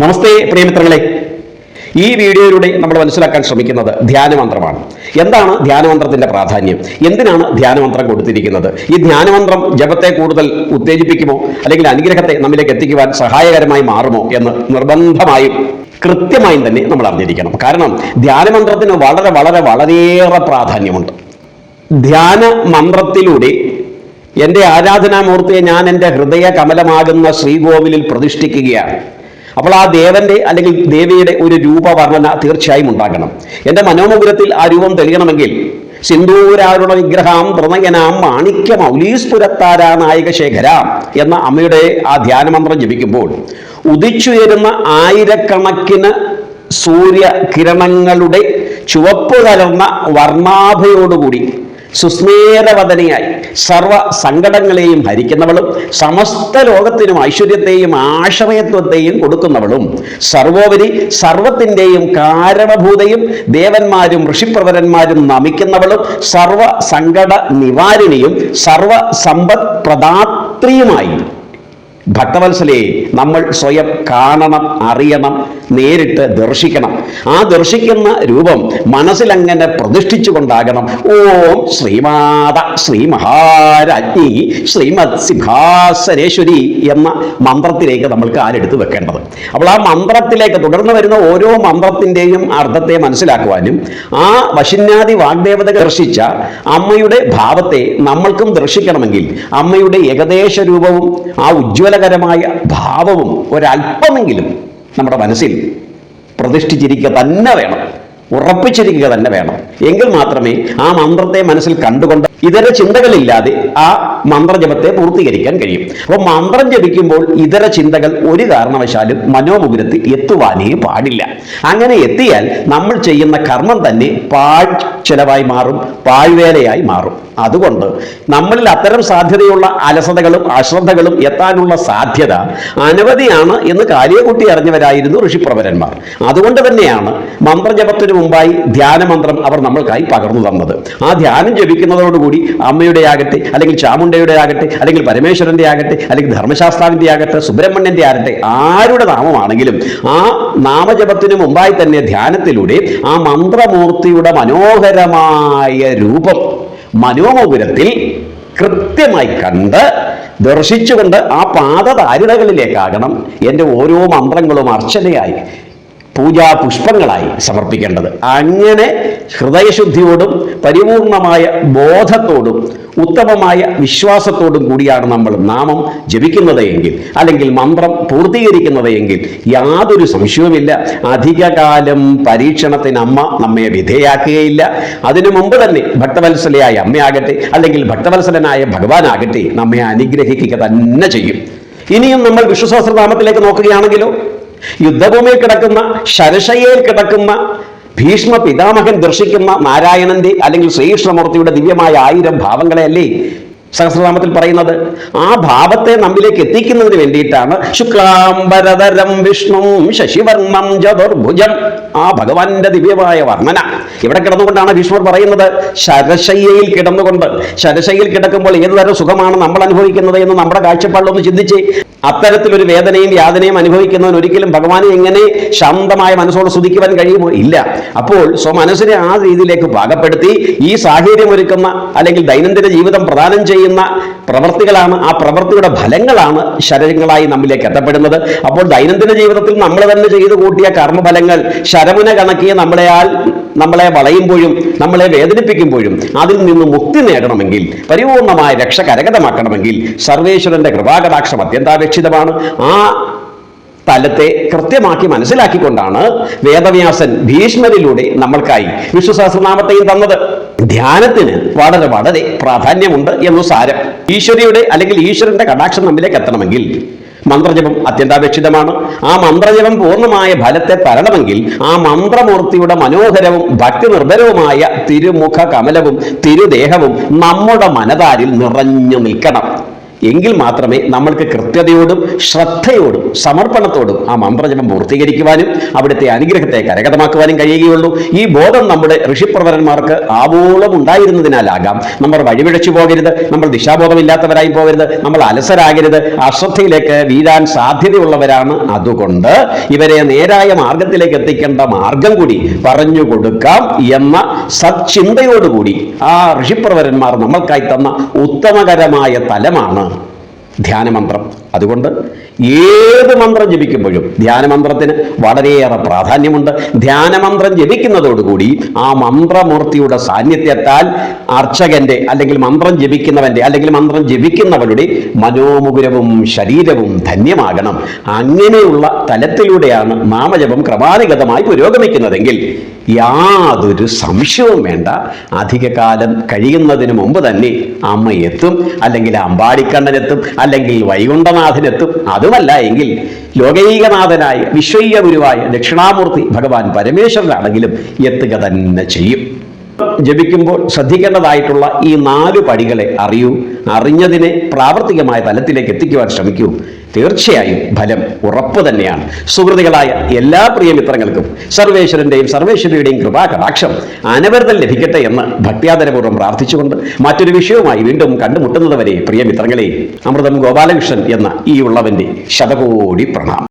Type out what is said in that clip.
നമസ്തേ പ്രിയമിത്രങ്ങളെ. ഈ വീഡിയോയിലൂടെ നമ്മൾ മനസ്സിലാക്കാൻ ശ്രമിക്കുന്നത് ധ്യാനമന്ത്രമാണ്. എന്താണ് ധ്യാനമന്ത്രത്തിന്റെ പ്രാധാന്യം? എന്തിനാണ് ധ്യാനമന്ത്രം കൊടുത്തിരിക്കുന്നത്? ഈ ധ്യാനമന്ത്രം ജപത്തെ കൂടുതൽ ഉത്തേജിപ്പിക്കുമോ? അല്ലെങ്കിൽ അനുഗ്രഹത്തെ നമ്മിലേക്ക് എത്തിക്കുവാൻ സഹായകരമായി മാറുമോ എന്ന് നിർബന്ധമായും കൃത്യമായും തന്നെ നമ്മൾ അറിഞ്ഞിരിക്കണം. കാരണം ധ്യാനമന്ത്രത്തിന് വളരെ വളരെ വളരെയേറെ പ്രാധാന്യമുണ്ട്. ധ്യാന മന്ത്രത്തിലൂടെ എന്റെ ആരാധനാമൂർത്തിയെ ഞാൻ എന്റെ ഹൃദയ കമലമാകുന്ന ശ്രീകോവിലിൽ പ്രതിഷ്ഠിക്കുകയാണ്. അപ്പോൾ ആ ദേവന്റെ അല്ലെങ്കിൽ ദേവിയുടെ ഒരു രൂപവർണന തീർച്ചയായും ഉണ്ടാകണം. എന്റെ മനോമുഗ്രത്തിൽ ആ രൂപം തെളിയണമെങ്കിൽ സിന്ദൂരാരുണ വിഗ്രഹാം പ്രണയനാം മാണിക്യ മൗലീസ്പുരത്താരാ നായക ശേഖര എന്ന അമ്മയുടെ ആ ധ്യാനമന്ത്രം ജപിക്കുമ്പോൾ ഉദിച്ചുയരുന്ന ആയിരക്കണക്കിന് സൂര്യകിരണങ്ങളുടെ ചുവപ്പ് കലർന്ന വർണാഭയോടുകൂടി സുസ്മേരവദനയായി സർവ സങ്കടങ്ങളെയും ഹരിക്കുന്നവളും സമസ്ത ലോകത്തിനും ഐശ്വര്യത്തെയും ആശ്രയത്വത്തെയും കൊടുക്കുന്നവളും സർവോപരി സർവത്തിന്റെയും കാരണഭൂതയും ദേവന്മാരും ഋഷിപ്രവരന്മാരും നമിക്കുന്നവളും സർവ സങ്കട നിവാരിണിയും സർവ സമ്പദ് പ്രദാത്രിയുമായി ഭക്തവത്സലയെ നമ്മൾ സ്വയം കാണണം അറിയണം നേരിട്ട് ദർശിക്കണം. ആ ദർശിക്കുന്ന രൂപം മനസ്സിലങ്ങനെ പ്രതിഷ്ഠിച്ചുകൊണ്ടാകണം. ഓം ശ്രീമാത ശ്രീ മഹാരാജ്ഞി ശ്രീമത് സിംഹാസനേശ്വരി എന്ന മന്ത്രത്തിലേക്ക് നമ്മൾ കാലെടുത്ത് വെക്കേണ്ടത്? അപ്പോൾ ആ മന്ത്രത്തിലേക്ക് തുടർന്ന് വരുന്ന ഓരോ മന്ത്രത്തിന്റെയും അർത്ഥത്തെ മനസ്സിലാക്കുവാനും ആ വശിന്യാദി വാഗ്ദേവത ദർശിച്ച അമ്മയുടെ ഭാവത്തെ നമ്മൾക്കും ദർശിക്കണമെങ്കിൽ അമ്മയുടെ ഏകദേശ രൂപവും ആ ഉജ്ജ്വലകരമായ ഭാവവും ഒരല്പമെങ്കിലും നമ്മുടെ മനസ്സിൽ പ്രതിഷ്ഠിച്ചിരിക്കുക തന്നെ വേണം. ഉറപ്പിച്ചിരിക്കുക തന്നെ വേണം. എങ്കിൽ മാത്രമേ ആ മന്ത്രത്തെ മനസ്സിൽ കണ്ടുകൊണ്ട് ഇതര ചിന്തകളില്ലാതെ ആ മന്ത്രജപത്തെ പൂർത്തീകരിക്കാൻ കഴിയും. അപ്പോൾ മന്ത്രം ജപിക്കുമ്പോൾ ഇതര ചിന്തകൾ ഒരു കാരണവശാലും മനോമുഗ്രത്തിൽ എത്തുവാനേ പാടില്ല. അങ്ങനെ എത്തിയാൽ നമ്മൾ ചെയ്യുന്ന കർമ്മം തന്നെ പാഴ് ചെലവായി മാറും പാഴ്വേലയായി മാറും. അതുകൊണ്ട് നമ്മളിൽ അത്തരം സാധ്യതയുള്ള അലസതകളും അശ്രദ്ധകളും എത്താനുള്ള സാധ്യത അനവധിയാണ് എന്ന് കാര്യകുട്ടി അറിഞ്ഞവരായിരുന്നു ഋഷിപ്രവരന്മാർ അതുകൊണ്ട് തന്നെയാണ് മന്ത്രജപത്തിനു മുമ്പായി ധ്യാനമന്ത്രം അവർ നമ്മൾക്കായി പകർന്നു തന്നത്. ആ ധ്യാനം ജപിക്കുന്നതോടുകൂടി അമ്മയുടെ ആകട്ടെ അല്ലെങ്കിൽ ചാമുണ്ടയുടെ ആകട്ടെ അല്ലെങ്കിൽ പരമേശ്വരന്റെ ആകട്ടെ അല്ലെങ്കിൽ ധർമ്മശാസ്താവിന്റെ ആകട്ടെ സുബ്രഹ്മണ്യന്റെ ആകട്ടെ ആരുടെ നാമമാണെങ്കിലും ആ നാമജപത്തിനു മുമ്പായി തന്നെ ധ്യാനത്തിലൂടെ ആ മന്ത്രമൂർത്തിയുടെ മനോഹരമായ രൂപം മനോമപുരത്തിൽ കൃത്യമായി കണ്ട് ദർശിച്ചുകൊണ്ട് ആ പാദതാരിതകളിലേക്കാകണം എന്റെ ഓരോ മന്ത്രങ്ങളും അർച്ചനയായി പൂജാ പുഷ്പങ്ങളായി സമർപ്പിക്കേണ്ടത്. അങ്ങനെ ഹൃദയശുദ്ധിയോടും പരിപൂർണമായ ബോധത്തോടും ഉത്തമമായ വിശ്വാസത്തോടും കൂടിയാണ് നമ്മൾ നാമം ജപിക്കുന്നത് എങ്കിൽ അല്ലെങ്കിൽ മന്ത്രം പൂർത്തീകരിക്കുന്നത് എങ്കിൽ യാതൊരു സംശയവുമില്ല. അധികകാലം പരീക്ഷണത്തിന് അമ്മ നമ്മെ വിധേയാക്കുകയില്ല. അതിനു മുമ്പ് തന്നെ ഭക്തവത്സലയായ അമ്മയാകട്ടെ അല്ലെങ്കിൽ ഭക്തവത്സലനായ ഭഗവാനാകട്ടെ നമ്മെ അനുഗ്രഹിക്കുക തന്നെ ചെയ്യും. ഇനിയും നമ്മൾ വിശ്വസഹസ്രനാമത്തിലേക്ക് നോക്കുകയാണെങ്കിലോ യുദ്ധഭൂമിയിൽ കിടക്കുന്ന ശരശയിൽ കിടക്കുന്ന ഭീഷ്മ പിതാമഹൻ ദർശിക്കുന്ന നാരായണന്റെ അല്ലെങ്കിൽ ശ്രീകൃഷ്ണമൂർത്തിയുടെ ദിവ്യമായ ആയിരം ഭാവങ്ങളെയല്ലേ സഹസ്രനാമത്തിൽ പറയുന്നത് ആ ഭാവത്തെ നമ്മിലേക്ക് എത്തിക്കുന്നതിന് വേണ്ടിയിട്ടാണ്. ശുക്ലാംബരതരം വിഷ്ണു ശശിവർണം ചതുർഭുജം ആ ഭഗവാന്റെ ദിവ്യമായ വർണന. ഇവിടെ കിടന്നുകൊണ്ടാണ് ഭീഷ്മർ പറയുന്നത് ശരശയ്യയിൽ കിടന്നുകൊണ്ട്. ശരശയ്യയിൽ കിടക്കുമ്പോൾ ഏത് തരം സുഖമാണ് നമ്മൾ അനുഭവിക്കുന്നത് എന്ന് നമ്മുടെ കാഴ്ചപ്പാടിലൊന്ന് ചിന്തിച്ച് അത്തരത്തിലൊരു വേദനയും യാതനയും അനുഭവിക്കുന്നവൻ ഒരിക്കലും ഭഗവാനെ എങ്ങനെ ശാന്തമായ മനസ്സോട് സ്തുതിക്കുവാൻ കഴിയുമോ? ഇല്ല. അപ്പോൾ സ്വമനസ്സിനെ ആ രീതിയിലേക്ക് പാകപ്പെടുത്തി ഈ സാഹചര്യം ഒരുക്കുന്ന അല്ലെങ്കിൽ ദൈനംദിന ജീവിതം പ്രദാനം ചെയ്യുന്ന പ്രവർത്തികളാണ് ആ പ്രവൃത്തിയുടെ ഫലങ്ങളാണ് ശരങ്ങളായി നമ്മിലേക്ക് എത്തപ്പെടുന്നത്. അപ്പോൾ ദൈനംദിന ജീവിതത്തിൽ നമ്മൾ തന്നെ ചെയ്തു കൂട്ടിയ കർമ്മഫലങ്ങൾ ശരമുന കണക്കിയ നമ്മളെയാൽ നമ്മളെ വളയുമ്പോഴും നമ്മളെ വേദനിപ്പിക്കുമ്പോഴും അതിൽ നിന്ന് മുക്തി നേടണമെങ്കിൽ പരിപൂർണമായ രക്ഷ കരഗതമാക്കണമെങ്കിൽ സർവേശ്വരന്റെ കൃപാകടാക്ഷം അത്യന്താപേക്ഷിതമാണ്. ആ തലത്തെ കൃത്യമാക്കി മനസ്സിലാക്കിക്കൊണ്ടാണ് വേദവ്യാസൻ ഭീഷ്മരിലൂടെ നമ്മൾക്കായി വിശ്വസഹസ്രനാമത്തെയും തന്നത്. ധ്യാനത്തിന് വളരെ വളരെ പ്രാധാന്യമുണ്ട് എന്നു സാരം. ഈശ്വരിയുടെ അല്ലെങ്കിൽ ഈശ്വരന്റെ കടാക്ഷം നമ്മിലേക്ക് എത്തണമെങ്കിൽ മന്ത്രജപം അത്യന്താപേക്ഷിതമാണ്. ആ മന്ത്രജപം പൂർണമായ ഫലത്തെ തരണമെങ്കിൽ ആ മന്ത്രമൂർത്തിയുടെ മനോഹരവും ഭക്തി നിർഭരവുമായ തിരുമുഖ കമലവും തിരുദേഹവും നമ്മുടെ മനതാരിൽ നിറഞ്ഞു നിൽക്കണം. എങ്കിൽ മാത്രമേ നമ്മൾക്ക് കൃത്യതയോടും ശ്രദ്ധയോടും സമർപ്പണത്തോടും ആ മന്ത്രജപം പൂർത്തീകരിക്കുവാനും അവിടുത്തെ അനുഗ്രഹത്തെ കരകതമാക്കുവാനും കഴിയുകയുള്ളൂ. ഈ ബോധം നമ്മുടെ ഋഷിപ്രവരന്മാർക്ക് ആവോളം ഉണ്ടായിരുന്നതിനാലാകാം. നമ്മൾ വഴിപിഴച്ചു പോകരുത് നമ്മൾ ദിശാബോധമില്ലാത്തവരായി പോകരുത് നമ്മൾ അലസരാകരുത്. അശ്രദ്ധയിലേക്ക് വീഴാൻ സാധ്യതയുള്ളവരാണ് അതുകൊണ്ട് ഇവരെ നേരായ മാർഗത്തിലേക്ക് എത്തിക്കേണ്ട മാർഗം കൂടി പറഞ്ഞു കൊടുക്കാം എന്ന സച്ചിന്തയോടുകൂടി ആ ഋഷിപ്രവരന്മാർ നമ്മൾക്കായി തന്ന ഉത്തമകരമായ തലമാണ്. ധ്യാനമന്ത്രം. അതുകൊണ്ട് ഏത് മന്ത്രം ജപിക്കുമ്പോഴും ധ്യാനമന്ത്രത്തിന് വളരെയേറെ പ്രാധാന്യമുണ്ട്. ധ്യാനമന്ത്രം ജപിക്കുന്നതോടുകൂടി ആ മന്ത്രമൂർത്തിയുടെ സാന്നിധ്യത്താൽ അർച്ചകന്റെ അല്ലെങ്കിൽ മന്ത്രം ജപിക്കുന്നവന്റെ അല്ലെങ്കിൽ മന്ത്രം ജപിക്കുന്നവരുടെ മനോമുകുരവും ശരീരവും ധന്യമാകണം. അങ്ങനെയുള്ള തലത്തിലൂടെയാണ് നാമജപം ക്രമാനുഗതമായി പുരോഗമിക്കുന്നതെങ്കിൽ യാതൊരു സംശയവും വേണ്ട. അധികകാലം കഴിയുന്നതിന് മുമ്പ് തന്നെ അമ്മ എത്തും അല്ലെങ്കിൽ അമ്പാടിക്കണ്ണനെത്തും അല്ലെങ്കിൽ വൈകുണ്ഠനാഥനെത്തും. അതുമല്ല എങ്കിൽ ലോകൈകനാഥനായ വിശ്വയ്യ ഗുരുവായ ദക്ഷിണാമൂർത്തി ഭഗവാൻ പരമേശ്വരനാണെങ്കിലും എത്തുക തന്നെ ചെയ്യും. ജപിക്കുമ്പോൾ ശ്രദ്ധിക്കേണ്ടതായിട്ടുള്ള ഈ നാല് പടികളെ അറിയൂ. അറിഞ്ഞതിനെ പ്രാവർത്തികമായ തലത്തിലേക്ക് എത്തിക്കുവാൻ ശ്രമിക്കൂ. തീർച്ചയായും ഫലം ഉറപ്പ് തന്നെയാണ്. സുഹൃത്തുക്കളായ എല്ലാ പ്രിയമിത്രങ്ങൾക്കും സർവേശ്വരന്റെയും സർവേശ്വരിയുടെയും കൃപാകടാക്ഷം അനവരതം ലഭിക്കട്ടെ എന്ന് ഭക്ത്യാദരപൂർവം പ്രാർത്ഥിച്ചുകൊണ്ട് മറ്റൊരു വിഷയവുമായി വീണ്ടും കണ്ടുമുട്ടുന്നതുവരെ പ്രിയമിത്രങ്ങളെ അമൃതം ഗോപാലകൃഷ്ണൻ എന്ന ഈ ഉള്ളവന്റെ ശതകോടി പ്രണാമം.